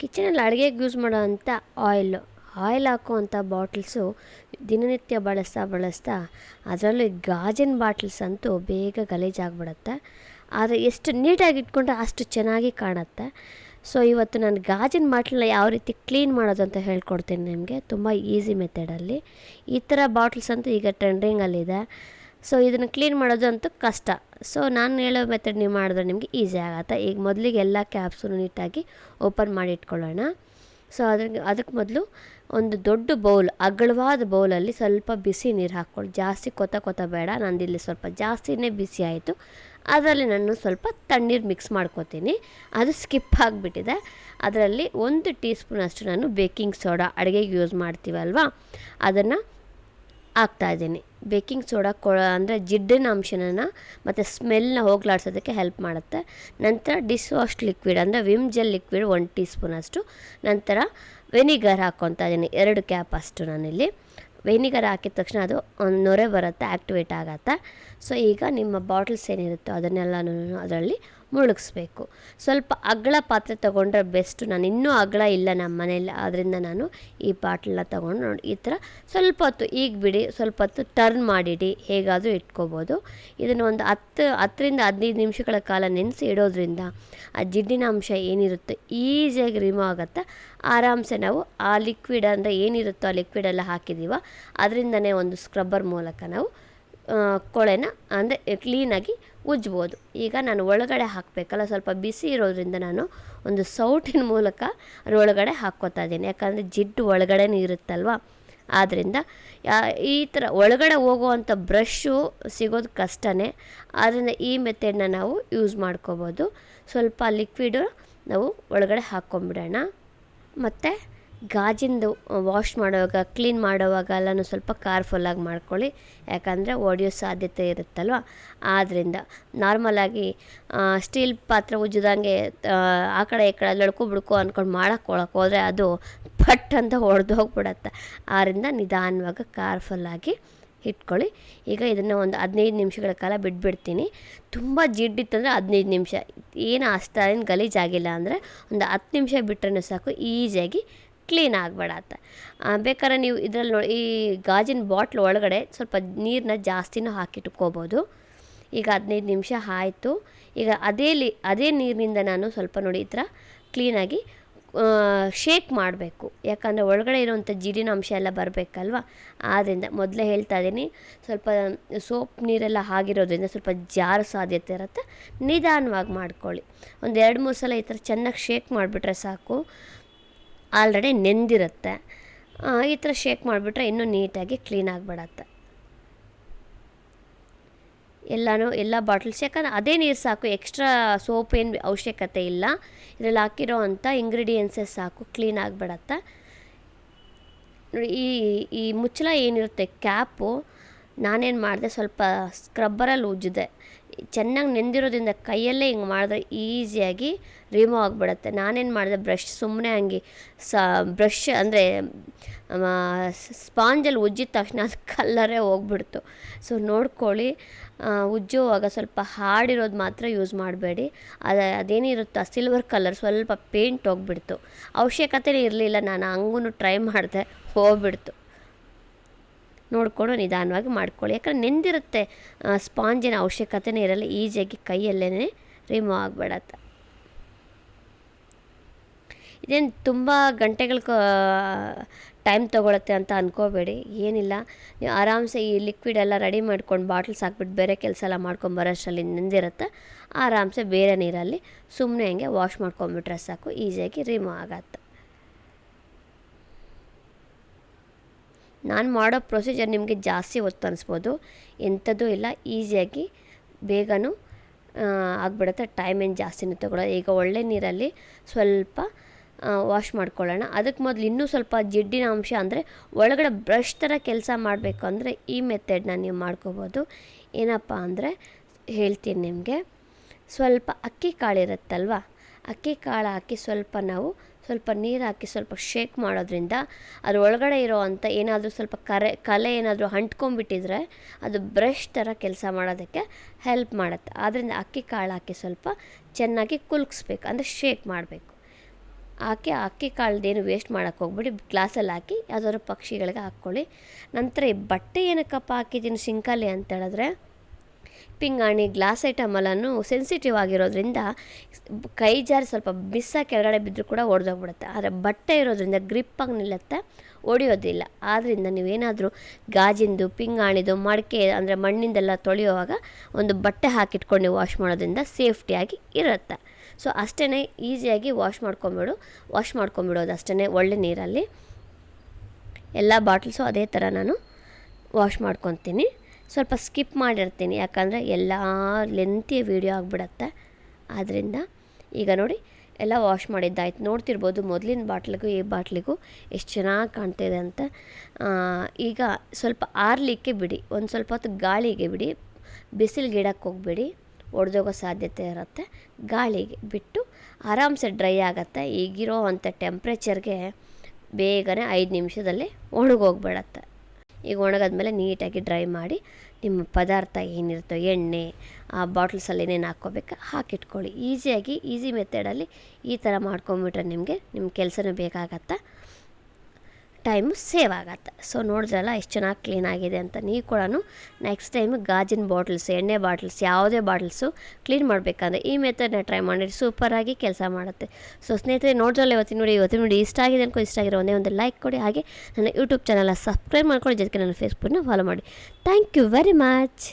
ಕಿಚನಲ್ಲಿ ಅಡುಗೆಗೆ ಯೂಸ್ ಮಾಡೋವಂಥ oil oil ಹಾಕುವಂಥ ಬಾಟ್ಲ್ಸು ದಿನನಿತ್ಯ ಬಳಸ್ತಾ ಬಳಸ್ತಾ ಅದರಲ್ಲೂ ಗಾಜಿನ ಬಾಟ್ಲ್ಸ್ ಅಂತೂ ಬೇಗ ಗಲೀಜಾಗ್ಬಿಡುತ್ತೆ ಆದರೆ ಎಷ್ಟು ನೀಟಾಗಿ ಇಟ್ಕೊಂಡ್ರೆ ಅಷ್ಟು ಚೆನ್ನಾಗಿ ಕಾಣುತ್ತೆ. ಸೊ ಇವತ್ತು ನಾನು ಗಾಜಿನ ಬಾಟ್ಲನ್ನ ಯಾವ ರೀತಿ ಕ್ಲೀನ್ ಮಾಡೋದು ಅಂತ ಹೇಳ್ಕೊಡ್ತೀನಿ ನಿಮಗೆ. ತುಂಬ ಈಸಿ ಮೆಥಡಲ್ಲಿ ಈ ಥರ ಬಾಟ್ಲ್ಸ್ ಅಂತೂ ಈಗ ಟ್ರೆಂಡಿಂಗಲ್ಲಿದೆ ಸೊ ಇದನ್ನು ಕ್ಲೀನ್ ಮಾಡೋದು ಅಂತೂ ಕಷ್ಟ. ಸೊ ನಾನು ಹೇಳೋ ಮೆಥಡ್ ನೀವು ಮಾಡಿದ್ರೆ ನಿಮಗೆ ಈಸಿ ಆಗುತ್ತೆ. ಈಗ ಮೊದಲಿಗೆ ಎಲ್ಲ ಕ್ಯಾಪ್ಸು ನೀಟಾಗಿ ಓಪನ್ ಮಾಡಿ ಇಟ್ಕೊಳ್ಳೋಣ. ಸೊ ಅದ್ರ ಅದಕ್ಕೆ ಮೊದಲು ಒಂದು ದೊಡ್ಡ ಬೌಲ್ ಅಗಲವಾದ ಬೌಲಲ್ಲಿ ಸ್ವಲ್ಪ ಬಿಸಿ ನೀರು ಹಾಕ್ಕೊಳ್ಳಿ. ಜಾಸ್ತಿ ಕೊತ ಕೊತ ಬೇಡ. ನಂದಿಲ್ಲಿ ಸ್ವಲ್ಪ ಜಾಸ್ತಿನೇ ಬಿಸಿ ಆಯಿತು. ಅದರಲ್ಲಿ ನಾನು ಸ್ವಲ್ಪ ತಣ್ಣೀರು ಮಿಕ್ಸ್ ಮಾಡ್ಕೋತೀನಿ. ಅದು ಸ್ಕಿಪ್ ಆಗಿಬಿಟ್ಟಿದೆ. ಅದರಲ್ಲಿ ಒಂದು ಟೀ ಸ್ಪೂನಷ್ಟು ನಾನು ಬೇಕಿಂಗ್ ಸೋಡಾ ಅಡುಗೆಗೆ ಯೂಸ್ ಮಾಡ್ತೀವಲ್ವಾ? ಅದನ್ನು ಹಾಕ್ತಾಯಿದ್ದೀನಿ ಬೇಕಿಂಗ್ ಸೋಡಾ ಕೊ, ಅಂದರೆ ಜಿಡ್ಡಿನ ಅಂಶನ ಮತ್ತು ಸ್ಮೆಲ್ನ ಹೋಗ್ಲಾಡ್ಸೋದಕ್ಕೆ ಹೆಲ್ಪ್ ಮಾಡುತ್ತೆ. ನಂತರ ಡಿಸ್ ವಾಶ್ ಲಿಕ್ವಿಡ್ ಅಂದರೆ Vim gel liquid one tea ಸ್ಪೂನಷ್ಟು ನಂತರ ವೆನಿಗರ್ ಹಾಕ್ಕೊತಾ ಇದ್ದೀನಿ, ಎರಡು ಕ್ಯಾಪ್ ಅಷ್ಟು ನಾನಿಲ್ಲಿ. ವೆನಿಗರ್ ಹಾಕಿದ ತಕ್ಷಣ ಅದು ಒಂದು ನೊರೆ ಬರುತ್ತೆ ಆ್ಯಕ್ಟಿವೇಟ್ ಆಗುತ್ತೆ. ಸೊ ಈಗ ನಿಮ್ಮ ಬಾಟಲ್ಸ್ ಏನಿರುತ್ತೋ ಅದನ್ನೆಲ್ಲನೂ ಅದರಲ್ಲಿ ಮುಳುಗಿಸ್ಬೇಕು. ಸ್ವಲ್ಪ ಅಗಲ ಪಾತ್ರೆ ತೊಗೊಂಡ್ರೆ ಬೆಸ್ಟು ನಾನು ಇನ್ನೂ ಅಗಲ ಇಲ್ಲ ನಮ್ಮ ಮನೇಲಿ ಆದ್ದರಿಂದ ನಾನು ಈ ಬಾಟ್ಲನ್ನ ತೊಗೊಂಡು ನೋಡಿ, ಈ ಥರ ಸ್ವಲ್ಪ ಹೊತ್ತು ಈಗ ಬಿಡಿ, ಸ್ವಲ್ಪ ಹೊತ್ತು ಟರ್ನ್ ಮಾಡಿಡಿ, ಹೇಗಾದರೂ ಇಟ್ಕೋಬೋದು. ಇದನ್ನು ಒಂದು ಹತ್ತು, ಹತ್ತರಿಂದ ಹದಿನೈದು ನಿಮಿಷಗಳ ಕಾಲ ನೆನೆಸಿ ಇಡೋದ್ರಿಂದ ಆ ಜಿಡ್ಡಿನ ಅಂಶ ಏನಿರುತ್ತೆ ಈಸಿಯಾಗಿ ರಿಮೂವ್ ಆಗುತ್ತೆ. ಆರಾಮ್ಸೆ ನಾವು ಆ ಲಿಕ್ವಿಡ್ ಅಂದರೆ ಏನಿರುತ್ತೋ ಆ ಲಿಕ್ವಿಡೆಲ್ಲ ಹಾಕಿದ್ದೀವ ಅದರಿಂದನೇ ಒಂದು ಸ್ಕ್ರಬ್ಬರ್ ಮೂಲಕ ನಾವು ಕೊಳೆನ ಅಂದರೆ ಕ್ಲೀನಾಗಿ ಉಜ್ಬೋದು. ಈಗ ನಾನು ಒಳಗಡೆ ಹಾಕಬೇಕಲ್ಲ, ಸ್ವಲ್ಪ ಬಿಸಿ ಇರೋದ್ರಿಂದ ನಾನು ಒಂದು ಸೌಟಿನ ಮೂಲಕ ಅದರೊಳಗಡೆ ಹಾಕ್ಕೋತಾ ಇದ್ದೀನಿ. ಯಾಕಂದರೆ ಜಿಡ್ಡು ಒಳಗಡೆನೇ ಇರುತ್ತಲ್ವ? ಆದ್ದರಿಂದ ಈ ಥರ ಒಳಗಡೆ ಹೋಗುವಂಥ ಬ್ರಷ್ಷು ಸಿಗೋದು ಕಷ್ಟನೇ. ಆದ್ದರಿಂದ ಈ ಮೆಥೆಡ್ನ ನಾವು ಯೂಸ್ ಮಾಡ್ಕೋಬೋದು. ಸ್ವಲ್ಪ ಲಿಕ್ವಿಡು ನಾವು ಒಳಗಡೆ ಹಾಕ್ಕೊಂಬಿಡೋಣ. ಮತ್ತು ಗಾಜಿಂದು ವಾಶ್ ಮಾಡುವಾಗ ಕ್ಲೀನ್ ಮಾಡುವಾಗ ಎಲ್ಲನೂ ಸ್ವಲ್ಪ ಕಾರ್ಫುಲ್ಲಾಗಿ ಮಾಡ್ಕೊಳ್ಳಿ. ಯಾಕಂದರೆ ಒಡೆಯೋ ಸಾಧ್ಯತೆ ಇರುತ್ತಲ್ವ? ಆದ್ದರಿಂದ ನಾರ್ಮಲಾಗಿ ಸ್ಟೀಲ್ ಪಾತ್ರೆ ಉಜ್ಜಿದಂಗೆ, ಆ ಕಡೆ ಈ ಕಡೆ ಲಡ್ಕು ಬಿಡ್ಕು ಅಂದ್ಕೊಂಡು ಮಾಡಕ್ಕೆ ಒಳಕ್ಕೆ ಹೋದರೆ ಅದು ಪಟ್ ಅಂತ ಹೊಡೆದು ಹೋಗ್ಬಿಡತ್ತೆ. ಆದ್ದರಿಂದ ನಿಧಾನವಾಗಿ ಕಾರ್ಫುಲ್ಲಾಗಿ ಇಟ್ಕೊಳ್ಳಿ. ಈಗ ಇದನ್ನು ಒಂದು ಹದಿನೈದು ನಿಮಿಷಗಳ ಕಾಲ ಬಿಟ್ಬಿಡ್ತೀನಿ. ತುಂಬ ಜಿಡ್ಡಿತ್ತಂದರೆ ಹದಿನೈದು ನಿಮಿಷ. ಏನು ಅಷ್ಟೇನು ಗಲೀಜಾಗಿಲ್ಲ ಅಂದರೆ ಒಂದು ಹತ್ತು ನಿಮಿಷ ಬಿಟ್ಟರೆ ಸಾಕು, ಈಸಿಯಾಗಿ ಕ್ಲೀನ್ ಆಗ್ಬೇಡತ್ತ ಬೇಕಾದ್ರೆ ನೀವು ಇದರಲ್ಲಿ ನೋಡಿ, ಈ ಗಾಜಿನ ಬಾಟ್ಲ್ ಒಳಗಡೆ ಸ್ವಲ್ಪ ನೀರನ್ನ ಜಾಸ್ತಿನೂ ಹಾಕಿಟ್ಕೋಬೋದು. ಈಗ ಹದಿನೈದು ನಿಮಿಷ ಆಯಿತು. ಈಗ ಅದೇ ಅದೇ ನೀರಿನಿಂದ ನಾನು ಸ್ವಲ್ಪ ನೋಡಿ ಈ ಥರ ಕ್ಲೀನಾಗಿ ಶೇಕ್ ಮಾಡಬೇಕು. ಯಾಕಂದರೆ ಒಳಗಡೆ ಇರುವಂಥ ಜೀರಿನ ಅಂಶ ಎಲ್ಲ ಬರಬೇಕಲ್ವ? ಆದ್ದರಿಂದ ಮೊದಲೇ ಹೇಳ್ತಾ ಇದ್ದೀನಿ, ಸ್ವಲ್ಪ ಸೋಪ್ ನೀರೆಲ್ಲ ಆಗಿರೋದ್ರಿಂದ ಸ್ವಲ್ಪ ಜಾರು ಸಾಧ್ಯತೆ ಇರುತ್ತೆ. ನಿಧಾನವಾಗಿ ಮಾಡ್ಕೊಳ್ಳಿ. ಒಂದು ಎರಡು ಮೂರು ಸಲ ಈ ಥರ ಚೆನ್ನಾಗಿ ಶೇಕ್ ಮಾಡಿಬಿಟ್ರೆ ಸಾಕು. ಆಲ್ರೆಡಿ ನೆಂದಿರುತ್ತೆ. ಈ ಥರ ಶೇಕ್ ಮಾಡಿಬಿಟ್ರೆ ಇನ್ನೂ ನೀಟಾಗಿ ಕ್ಲೀನ್ ಆಗಿಬಿಡತ್ತೆ. ಎಲ್ಲನೂ, ಎಲ್ಲ ಬಾಟಲ್ಸ್, ಯಾಕಂದ್ರೆ ಅದೇ ನೀರು ಸಾಕು, ಎಕ್ಸ್ಟ್ರಾ ಸೋಪ್ ಏನು ಅವಶ್ಯಕತೆ ಇಲ್ಲ. ಇದರಲ್ಲಿ ಹಾಕಿರೋ ಅಂಥ ಇಂಗ್ರೀಡಿಯೆಂಟ್ಸೇ ಸಾಕು, ಕ್ಲೀನ್ ಆಗಿಬಿಡತ್ತೆ. ನೋಡಿ, ಈ ಈ ಮುಚ್ಚಳ ಏನಿರುತ್ತೆ, ಕ್ಯಾಪು, ನಾನೇನು ಮಾಡಿದೆ, ಸ್ವಲ್ಪ ಸ್ಕ್ರಬ್ಬರಲ್ಲಿ ಉಜ್ಜಿದೆ. ಚೆನ್ನಾಗಿ ನೆಂದಿರೋದ್ರಿಂದ ಕೈಯಲ್ಲೇ ಹಿಂಗೆ ಮಾಡಿದ್ರೆ ಈಸಿಯಾಗಿ ರಿಮೂವ್ ಆಗಿಬಿಡತ್ತೆ. ನಾನೇನು ಮಾಡಿದೆ ಬ್ರಷ್ ಸುಮ್ಮನೆ ಹಂಗೆ ಸ ಬ್ರಷ್ ಅಂದರೆ ಸ್ಪಾಂಜಲ್ಲಿ ಉಜ್ಜಿದ ತಕ್ಷಣ ಅದು ಕಲ್ಲರೇ ಹೋಗ್ಬಿಡ್ತು. ಸೊ ನೋಡ್ಕೊಳ್ಳಿ ಉಜ್ಜುವಾಗ ಸ್ವಲ್ಪ ಹಾಡಿರೋದು ಮಾತ್ರ ಯೂಸ್ ಮಾಡಬೇಡಿ. ಅದು, ಅದೇನಿರುತ್ತೋ ಸಿಲ್ವರ್ ಕಲರ್ ಸ್ವಲ್ಪ ಪೇಂಟ್ ಹೋಗ್ಬಿಡ್ತು. ಅವಶ್ಯಕತೆನೇ ಇರಲಿಲ್ಲ, ನಾನು ಹಂಗೂ ಟ್ರೈ ಮಾಡಿದೆ ಹೋಗ್ಬಿಡ್ತು. ನೋಡಿಕೊಂಡು ನಿಧಾನವಾಗಿ ಮಾಡ್ಕೊಳ್ಳಿ. ಯಾಕಂದ್ರೆ ನೆಂದಿರುತ್ತೆ ಸ್ಪಾಂಜಿನ ಅವಶ್ಯಕತೆನೇ ಇರಲ್ಲ ಈಸಿಯಾಗಿ ಕೈಯಲ್ಲೇ ರಿಮೂವ್ ಆಗಿಬಿಡತ್ತೆ. ಇದೇನು ತುಂಬ ಗಂಟೆಗಳ ಟೈಮ್ ತೊಗೊಳತ್ತೆ ಅಂತ ಅಂದ್ಕೋಬೇಡಿ ಏನಿಲ್ಲ, ನೀವು ಆರಾಮ್ಸೆ ಈ ಲಿಕ್ವಿಡ್ ಎಲ್ಲ ರೆಡಿ ಮಾಡ್ಕೊಂಡು ಬಾಟ್ಲ್ಸ್ ಹಾಕ್ಬಿಟ್ಟು ಬೇರೆ ಕೆಲಸ ಎಲ್ಲ ಮಾಡ್ಕೊಂಬರೋಷ್ಟರಲ್ಲಿ ನೆಂದಿರುತ್ತೆ. ಆರಾಮ್ಸೆ ಬೇರೆ ನೀರಲ್ಲಿ ಸುಮ್ಮನೆ ಹಂಗೆ ವಾಶ್ ಮಾಡ್ಕೊಂಬಿಟ್ರೆ ಸಾಕು ಈಸಿಯಾಗಿ ರಿಮೂವ್ ಆಗತ್ತೆ. ನಾನು ಮಾಡೋ ಪ್ರೊಸೀಜರ್ ನಿಮಗೆ ಜಾಸ್ತಿ ಹೊತ್ತು ಅನಿಸ್ಬೋದು, ಎಂಥದ್ದೂ ಇಲ್ಲ, ಈಸಿಯಾಗಿ ಬೇಗನೂ ಆಗಿಬಿಡುತ್ತೆ ಟೈಮ್ ಏನು ಜಾಸ್ತಿ ತಗೊಳ್ಳೋದು ಈಗ ಒಳ್ಳೆ ನೀರಲ್ಲಿ ಸ್ವಲ್ಪ ವಾಶ್ ಮಾಡ್ಕೊಳ್ಳೋಣ. ಅದಕ್ಕೆ ಮೊದಲು ಇನ್ನೂ ಸ್ವಲ್ಪ ಜಿಡ್ಡಿನ ಅಂಶ ಅಂದರೆ, ಒಳಗಡೆ ಬ್ರಷ್ ಥರ ಕೆಲಸ ಮಾಡಬೇಕು ಅಂದರೆ ಈ ಮೆಥಡ್ನ ನೀವು ಮಾಡ್ಕೋಬೋದು. ಏನಪ್ಪ ಅಂದರೆ, ಹೇಳ್ತೀನಿ ನಿಮಗೆ. ಸ್ವಲ್ಪ ಅಕ್ಕಿ ಕಾಳಿರುತ್ತಲ್ವ ಅಕ್ಕಿ ಕಾಳು ಹಾಕಿ ಸ್ವಲ್ಪ ನಾವು ಸ್ವಲ್ಪ ನೀರು ಹಾಕಿ ಸ್ವಲ್ಪ ಶೇಕ್ ಮಾಡೋದ್ರಿಂದ ಅದ್ರ ಒಳಗಡೆ ಇರೋ ಅಂಥ ಏನಾದರೂ ಸ್ವಲ್ಪ ಕರೆ, ಕಲೆ ಏನಾದರೂ ಅಂಟ್ಕೊಂಬಿಟ್ಟಿದ್ರೆ ಅದು ಬ್ರಷ್ ಥರ ಕೆಲಸ ಮಾಡೋದಕ್ಕೆ ಹೆಲ್ಪ್ ಮಾಡುತ್ತೆ. ಆದ್ದರಿಂದ ಅಕ್ಕಿ ಕಾಳು ಹಾಕಿ ಸ್ವಲ್ಪ ಚೆನ್ನಾಗಿ ಕುಲ್ಕಿಸ್ಬೇಕು ಅಂದರೆ ಶೇಕ್ ಮಾಡಬೇಕು. ಹಾಕಿ, ಅಕ್ಕಿ ಕಾಳ್ದೇನು ವೇಸ್ಟ್ ಮಾಡೋಕ್ಕೆ ಹೋಗ್ಬಿಡಿ ಗ್ಲಾಸಲ್ಲಿ ಹಾಕಿ ಯಾವುದಾದ್ರು ಪಕ್ಷಿಗಳಿಗೆ ಹಾಕ್ಕೊಳ್ಳಿ. ನಂತರ ಈ ಬಟ್ಟೆ ಏನಕ್ಕಪ್ಪ ಹಾಕಿದ್ದೀನಿ ಸಿಂಕಲ್ಲಿ ಅಂತ ಹೇಳಿದ್ರೆ ಪಿಂಗಾಣಿ ಗ್ಲಾಸ್ ಐಟಮಲ್ಲೂ ಸೆನ್ಸಿಟಿವ್ ಆಗಿರೋದ್ರಿಂದ ಕೈ ಜಾರಿ ಸ್ವಲ್ಪ ಬಿಸ್ಸ ಕೆಳಗಡೆ ಬಿದ್ದರೂ ಕೂಡ ಒಡೆದೋಗ್ಬಿಡುತ್ತೆ. ಆದರೆ ಬಟ್ಟೆ ಇರೋದ್ರಿಂದ ಗ್ರಿಪ್ಪಾಗಿ ನಿಲ್ಲುತ್ತೆ, ಒಡೆಯೋದಿಲ್ಲ. ಆದ್ದರಿಂದ ನೀವೇನಾದರೂ ಗಾಜಿಂದು ಪಿಂಗಾಣಿದು ಮಡಿಕೆ ಅಂದರೆ ಮಣ್ಣಿಂದೆಲ್ಲ ತೊಳೆಯುವಾಗ ಒಂದು ಬಟ್ಟೆ ಹಾಕಿಟ್ಕೊಂಡು ನೀವು ವಾಶ್ ಮಾಡೋದ್ರಿಂದ ಸೇಫ್ಟಿಯಾಗಿ ಇರುತ್ತೆ. ಸೊ ಅಷ್ಟೇ ಈಸಿಯಾಗಿ ವಾಶ್ ಮಾಡ್ಕೊಂಬಿಡು ವಾಶ್ ಮಾಡ್ಕೊಂಬಿಡೋದು ಅಷ್ಟೇ ಒಳ್ಳೆ ನೀರಲ್ಲಿ. ಎಲ್ಲ ಬಾಟ್ಲ್ಸು ಅದೇ ಥರ ನಾನು ವಾಶ್ ಮಾಡ್ಕೊತೀನಿ. ಸ್ವಲ್ಪ ಸ್ಕಿಪ್ ಮಾಡಿರ್ತೀನಿ, ಯಾಕಂದರೆ ಎಲ್ಲ ಲೆಂತಿ ವೀಡಿಯೋ ಆಗಿಬಿಡತ್ತೆ. ಆದ್ದರಿಂದ ಈಗ ನೋಡಿ, ಎಲ್ಲ ವಾಶ್ ಮಾಡಿದ್ದಾಯ್ತು. ನೋಡ್ತಿರ್ಬೋದು ಮೊದಲಿನ ಬಾಟ್ಲಿಗೂ, ಈ ಬಾಟ್ಲಿಗೂ ಎಷ್ಟು ಚೆನ್ನಾಗಿ ಕಾಣ್ತಿದೆ ಅಂತ. ಈಗ ಸ್ವಲ್ಪ ಆರಲಿಕ್ಕೆ ಬಿಡಿ, ಒಂದು ಸ್ವಲ್ಪ ಹೊತ್ತು ಗಾಳಿಗೆ ಬಿಡಿ. ಬಿಸಿಲು ಗಿಡಕ್ಕೆ ಹೋಗ್ಬೇಡಿ, ಒಡೆದೋಗೋ ಸಾಧ್ಯತೆ ಇರುತ್ತೆ. ಗಾಳಿಗೆ ಬಿಟ್ಟು ಆರಾಮ್ಸೆ ಡ್ರೈ ಆಗುತ್ತೆ. ಈಗಿರೋ ಅಂಥ ಟೆಂಪ್ರೇಚರ್ಗೆ ಬೇಗನೆ ಐದು ನಿಮಿಷದಲ್ಲಿ ಒಣಗೋಗ್ಬಿಡತ್ತೆ. ಈಗ ಒಣಗಾದ್ಮೇಲೆ ನೀಟಾಗಿ ಡ್ರೈ ಮಾಡಿ ನಿಮ್ಮ ಪದಾರ್ಥ ಏನಿರುತ್ತೋ ಎಣ್ಣೆ, ಆ ಬಾಟ್ಲ್ಸಲ್ಲಿ ಏನೇನು ಹಾಕ್ಕೋಬೇಕು ಹಾಕಿಟ್ಕೊಳ್ಳಿ. ಈಸಿಯಾಗಿ, ಈಸಿ ಮೆಥಡಲ್ಲಿ ಈ ಥರ ಮಾಡ್ಕೊಂಬಿಟ್ರೆ ನಿಮಗೆ ನಿಮ್ಮ ಕೆಲಸನೂ ಬೇಕಾಗತ್ತೆ? ಟೈಮು ಸೇವ್ ಆಗುತ್ತೆ. ಸೊ ನೋಡಿದ್ರಲ್ಲ ಎಷ್ಟು ಚೆನ್ನಾಗಿ ಕ್ಲೀನ್ ಆಗಿದೆ ಅಂತ. ನೀವು ಕೂಡ ನೆಕ್ಸ್ಟ್ ಟೈಮ್ ಗಾಜಿನ ಬಾಟ್ಲ್ಸ್ ಎಣ್ಣೆ ಬಾಟ್ಲ್ಸ್ ಯಾವುದೇ ಬಾಟ್ಲ್ಸು ಕ್ಲೀನ್ ಮಾಡಬೇಕಂದ್ರೆ ಈ ಮೆಥಡ್ನ ಟ್ರೈ ಮಾಡಿ ಸೂಪರಾಗಿ ಕೆಲಸ ಮಾಡುತ್ತೆ. ಸೊ ಸ್ನೇಹಿತರೆ, ನೋಡಿದ್ರಲ್ಲ ಇವತ್ತಿನ ನೋಡಿ ಇವತ್ತಿನ ನೋಡಿ ಇಷ್ಟ ಆಗಿದೆ ಅನ್ಕೋ, ಇಷ್ಟ ಆಗಿರೋ ಒಂದೇ ಒಂದು ಲೈಕ್ ಕೊಡಿ. ಹಾಗೆ ನನ್ನ ಯೂಟ್ಯೂಬ್ ಚಾನಲ್ನ ಸಬ್ಸ್ಕ್ರೈಬ್ ಮಾಡ್ಕೊಳ್ಳಿ. ಜೊತೆಗೆ ನನ್ನ ಫೇಸ್ಬುಕ್ನ ಫಾಲೋ ಮಾಡಿ. Thank you very much